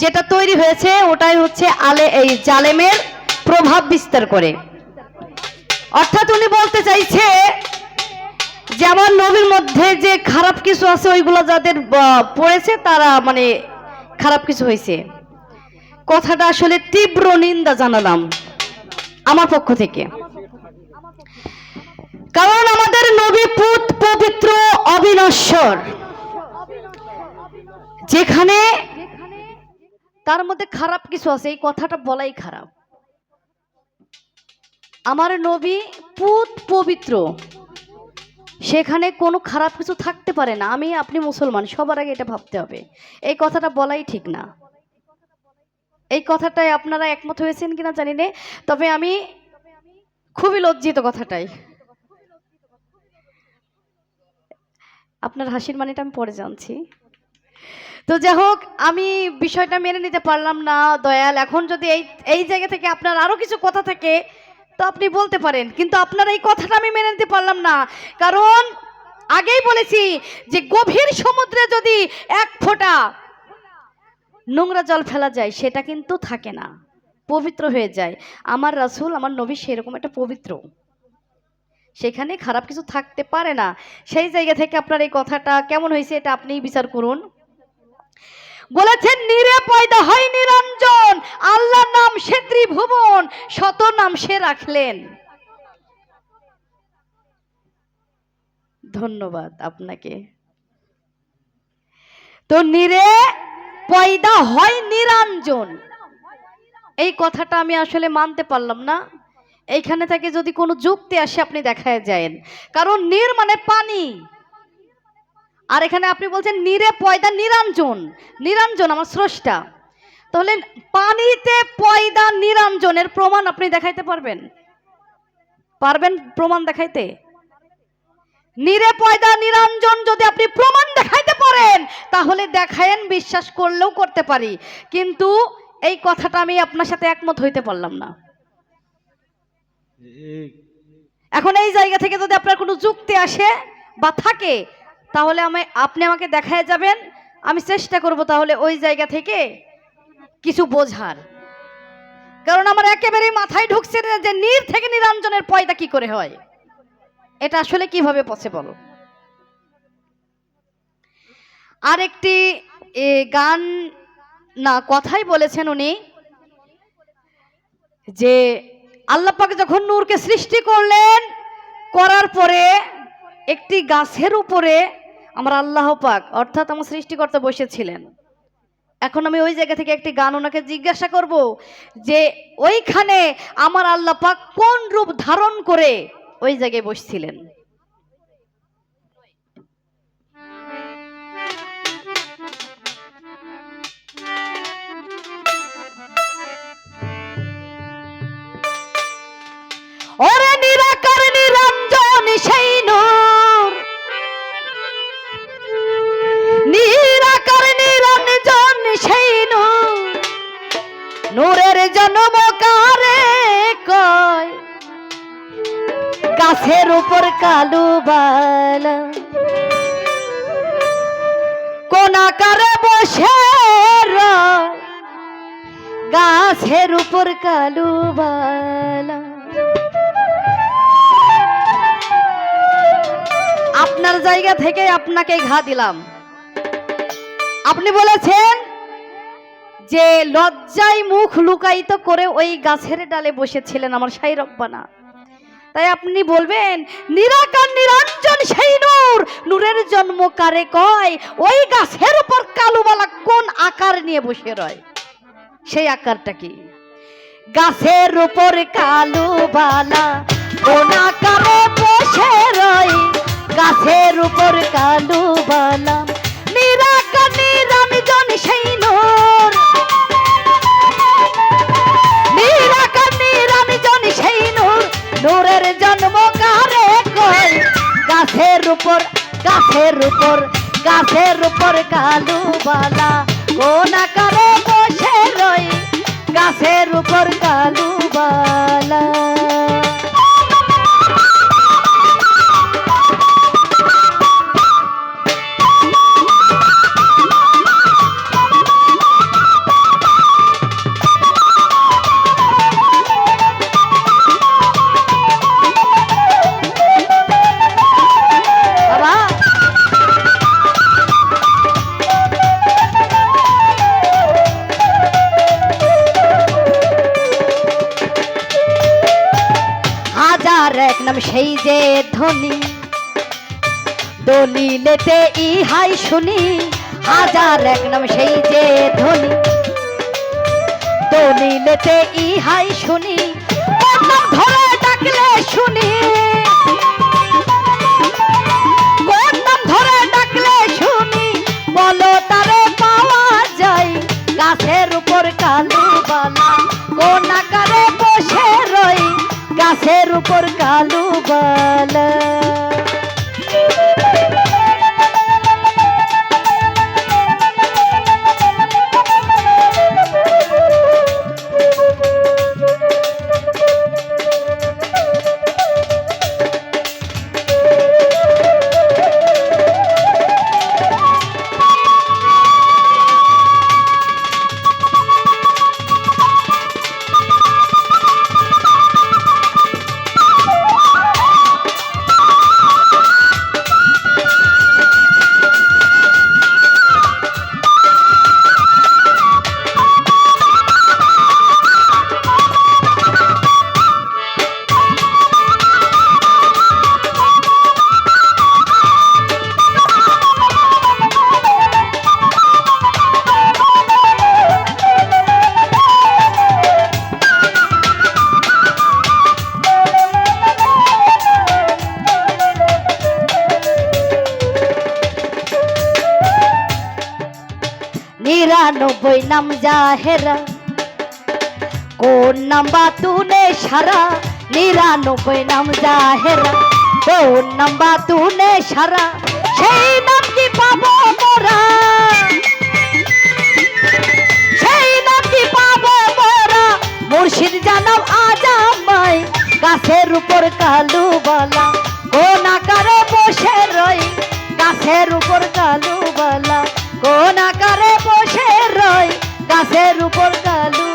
যেটা তৈরি হয়েছে, ওটাই হচ্ছে আলে, এই জালেমের প্রভাব বিস্তার করে। অর্থাৎ উনি বলতে চাইছে, যেমন নবীর মধ্যে যে খারাপ কিছু আছে, ওইগুলো যাদের পড়েছে, তারা মানে খারাপ কিছু হয়েছে। কথাটা আসলে তীব্র নিন্দা জানালাম আমার পক্ষ থেকে। কারণ আমাদের নবী পুত পবিত্র অবিনশ্বর, যেখানে তার মধ্যে খারাপ কিছু আছে, এই কথাটা বলাই খারাপ। আমার নবী পুত পবিত্র। সেখানে কোনো খারাপ কিছু থাকতে পারে না। আমি, আপনি মুসলমান, সবার আগে এটা ভাবতে হবে। এই কথাটা বলাই ঠিক না। এই কথাটাই আপনারা একমত হয়েছেন কিনা জানি না। তবে আমি খুবই লজ্জিত কথাটাই। আপনার হাসির মানেটা আমি পরে জানছি। তো যাই হোক, আমি বিষয়টা মেনে নিতে পারলাম না, দয়াল। এখন যদি এই এই জায়গা থেকে আপনার আরও কিছু কথা থাকে, তো আপনি বলতে পারেন। কিন্তু আপনার এই কথাটা আমি মেনে নিতে পারলাম না। কারণ, আগেই বলেছি যে গভীর সমুদ্রে যদি এক ফোঁটা নোংরা জল ফেলা যায়, সেটা কিন্তু থাকে না। পবিত্র হয়ে যায়। আমার রাসূল, আমার নবী সেরকম একটা পবিত্র। সেখানে খারাপ কিছু থাকতে পারে না। সেই জায়গা থেকে আপনার এই কথাটা কেমন হয়েছে, এটা আপনিই বিচার করুন। বলেছেন, নিরে পয়দা হয় নিরঞ্জন আল্লাহ নাম সে ত্রিভুবন, শত নাম সে রাখলেন। ধন্যবাদ আপনাকে। তো নিরে পয়দা হয় নিরঞ্জন। এই কথাটা আমি আসলে মানতে পারলাম না। এইখানে থেকে যদি কোনো যুক্তি আসে, আপনি দেখায় যায়েন। কারণ নির মানে পানি। আর এখানে আপনি বলছেন নিরে পয়দা নিরঞ্জন নিরঞ্জন আমার স্রষ্টা। তাহলে পানিতে পয়দা নিরঞ্জনের প্রমাণ আপনি দেখাইতে পারবেন? পারবেন প্রমাণ দেখাইতে? নিরে পয়দা নিরঞ্জন যদি আপনি প্রমাণ দেখাইতে পারেন তাহলে দেখায়েন বিশ্বাস করলেও করতে পারি। কিন্তু এই কথাটা আমি আপনার সাথে একমত হইতে পারলাম না। এখন এই জায়গা থেকে যদি আপনার কোনো যুক্তি আসে বা থাকে তাহলে আমি আপনি আমাকে দেখায় যাবেন, আমি চেষ্টা করব তাহলে ওই জায়গা থেকে কিছু বোঝার। কারণ আমার একেবারেই মাথায় ঢুকছে না যে নীর থেকে নিরঞ্জনের পয়দা কি করে হয়। এটা আসলে কীভাবে পসিবল আর একটি গান, না, কথাই বলেছেন উনি যে আল্লাহ পাক যখন নূরকে সৃষ্টি করলেন, করার পরে একটি গাছের উপরে আমার আল্লাহ পাক, অর্থাৎ আমার সৃষ্টিকর্তা বসেছিলেন। এখন আমি ওই জায়গা থেকে একটি গান ওনাকে জিজ্ঞাসা করব যে, ওইখানে আমার আল্লাহ পাক কোন রূপ ধারণ করে ওই জায়গায় বসছিলেন? বালা। কোন বসে গাছের উপর কালু বালা। আপনার জায়গা থেকে আপনাকে ঘা দিলাম। আপনি বলেছেন যে লজ্জায় মুখ লুকায়িত করে ওই গাছের ডালে বসেছিলেন আমার সাই রব্বানা। তাই আপনি বলবেন, নিরাকার নিরঞ্জন সেই নূর, নূরের জন্ম কারে কয়? ওই গাছের উপর কালুবালা কোন আকার নিয়ে বসে রয়? সেই আকারটা কি? গাছের উপর কালুবালা কোন আকারে বসে রয়? গাছের উপর কালুবালা, নিরাকার নিরঞ্জন সেই নূর নূরের জন্ম কারে কই গাছের উপর গাছের উপর গাছের উপর কালু বালা। ও না কারও বসে রই গাছের উপর কালু বালা। দলিলেতে ইহাই শুনি, হাজার এক নাম সেই যে ধনী দলিলেতে ইহাই শুনি ধরে ডাকলে শুনি। নাম বলো তারে পাওয়া যায়, গাছের উপর কালু বালা কোন বসে রই, গাছের উপর কালু নিরানব্বই নাম জাহেরা। কোন নাম বাতুনে সারা? নিরানব্বই নাম জাহেরা। কোন নাম বাতুনে সারা? সেই নাম কি পাবো মোরা সেই নাম কি পাবো মোরা মুর্শিদ জানাও আজ আমায়, গাছের উপর কালু বালা কোন আকারে বসে রই, গাছের উপর কালু বালা কোন আকারে বসে রয় গাছের উপর কালু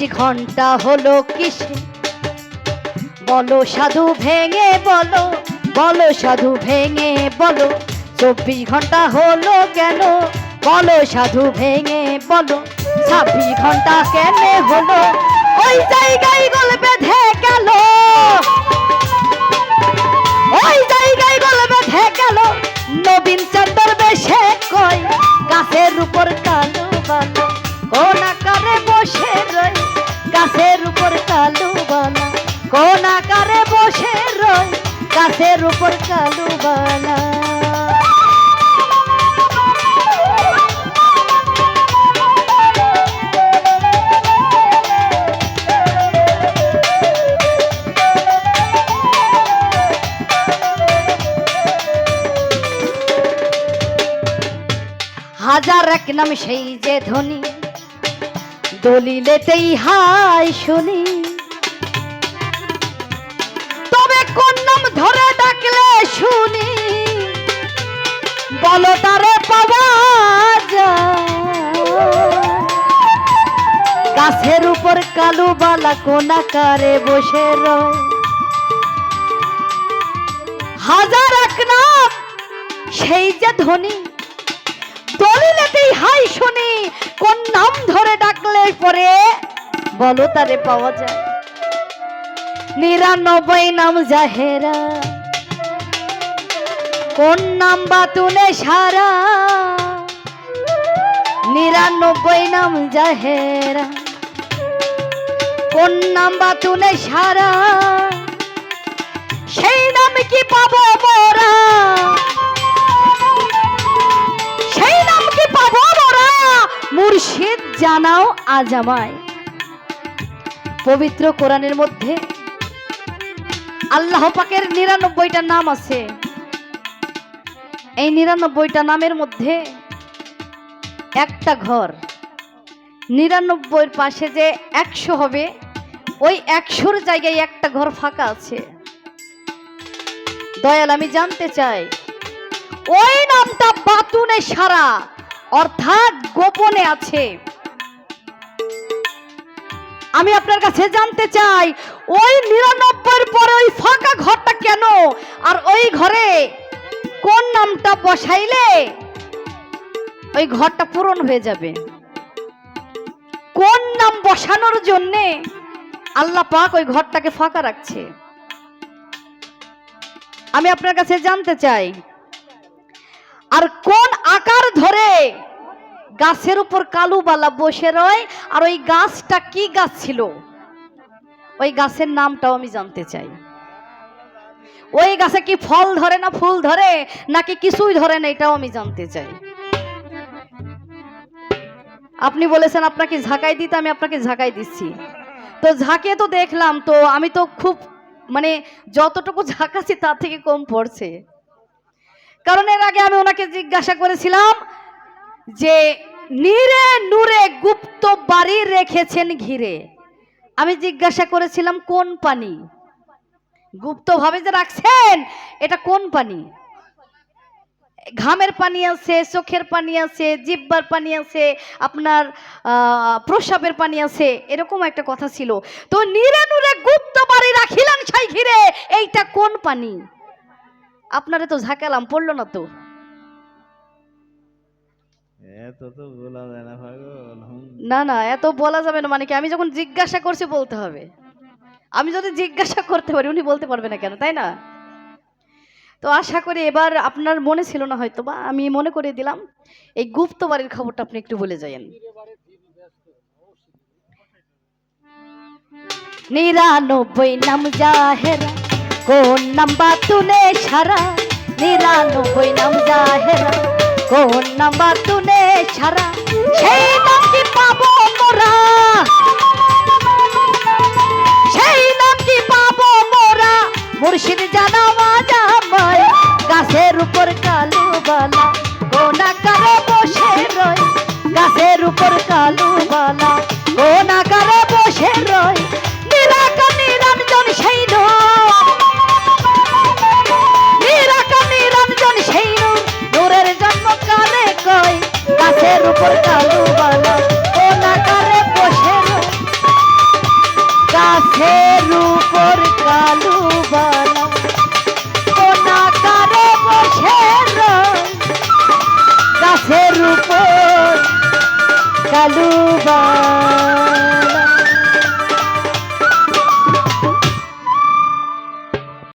বালা ছাব্বিশ ঘণ্টা হলো কিসে? বলো সাধু ভেঙে বলো বলো সাধু ভেঙে বলো, চব্বিশ ঘণ্টা হলো কেন? বলো সাধু ভেঙে বলো, ছাব্বিশ ঘণ্টা কেন হলো? ওই জায়গায় নাম সেই যে ধনী, দলিলেতেই হাই শুনি। তবে কোন নাম ধরে ডাকলে শুনি? বলো তারে পাওয়া গাছের উপর কালু বালা কোনা কারে বসে রয়। হাজার এক নাম সেই যে ধনী হাই শুনি, কোন নাম ধরে ডাকলে পরে বলো তারে পাওয়া যায়। নিরানব্বই নাম জাহেরা, কোন নাম বাতুনে সারা? নিরানব্বই নাম জাহেরা, কোন নাম বাতুনে সারা? সেই নাম কি পাবো মোরা? মুর্শিদ জানাও আজ আমায়। পবিত্র কোরআনের মধ্যে আল্লাহ পাকের নিরানব্বইটা নাম আছে। এই নিরানব্বইটা নামের মধ্যে একটা ঘর, নিরানব্বইয়ের পাশে যে একশো হবে, ওই একশোর জায়গায় একটা ঘর ফাঁকা আছে। দয়াল, আমি জানতে চাই, ওই নামটা বাতুনে সারা অর্থাৎ গোপনে আছে। আমি আপনার কাছে জানতে চাই, ওই নিরানব্বইয়ের পরে ওই ফাঁকা ঘরটা কেন? আর ওই ঘরে কোন নামটা বসাইলে ওই ঘরটা পূরণ হয়ে যাবে? কোন নাম বসানোর জন্যে আল্লাহ পাক ওই ঘরটাকে ফাঁকা রাখছে? আমি আপনার কাছে জানতে চাই আর কোন আকার ধরে? গাছের উপর কালুবালা বসে রয়। আর ওই গাছটা কি গাছ ছিল? ওই গাছের নামটাও আমি জানতে চাই। ওই গাছে কি ফল ধরে না ফুল ধরে? নাকি কিছুই ধরে না, এটাও আমি জানতে চাই। আপনি বলেছেন, আপনাকে ঝাঁকাই দিতে, আমি আপনাকে ঝাঁকাই দিচ্ছি। তো ঝাঁকে তো দেখলাম, তো আমি তো খুব মানে যতটুকু ঝাঁকাছি তার থেকে কম পড়ছে। কারণ এর আগে আমি ওনাকে জিজ্ঞাসা করেছিলাম যে, নিরে নূরে গুপ্ত বাড়ি রেখেছেন ঘিরে? আমি জিজ্ঞাসা করেছিলাম, কোন পানি? গুপ্তভাবে যে রাখছেন, এটা কোন পানি? ঘামের পানি আছে, চোখের পানি আছে, জিব্বার পানি আছে, আপনার প্রস্রাবের পানি আছে। এরকম একটা কথা ছিল। তো নিরে নূরে গুপ্ত বাড়ি রাখিলেন সাই ঘিরে, এইটা কোন পানি? আপনারে তো ঝাঁকালাম পড়ল না তো। না না এত বলা যাবে না মানে কি আমি যখন জিজ্ঞাসা করছি বলতে হবে। আমি যদি জিজ্ঞাসা করতে পারি উনি বলতে পারবে না কেন তাই না? তো আশা করি এবার আপনার মনে ছিল না হয়তো বা আমি মনে করে দিলাম। এই গুপ্ত বাড়ির খবরটা আপনি একটু বলে যাইন নিরানব্বই নাম জাহেরা। কোন নাম্বার তুলে সারা নিরানব্বই নাম জাহেরা। কোন নাম্বার তুলে সারা সেই নাম কি পাবো মোরা কালু বালা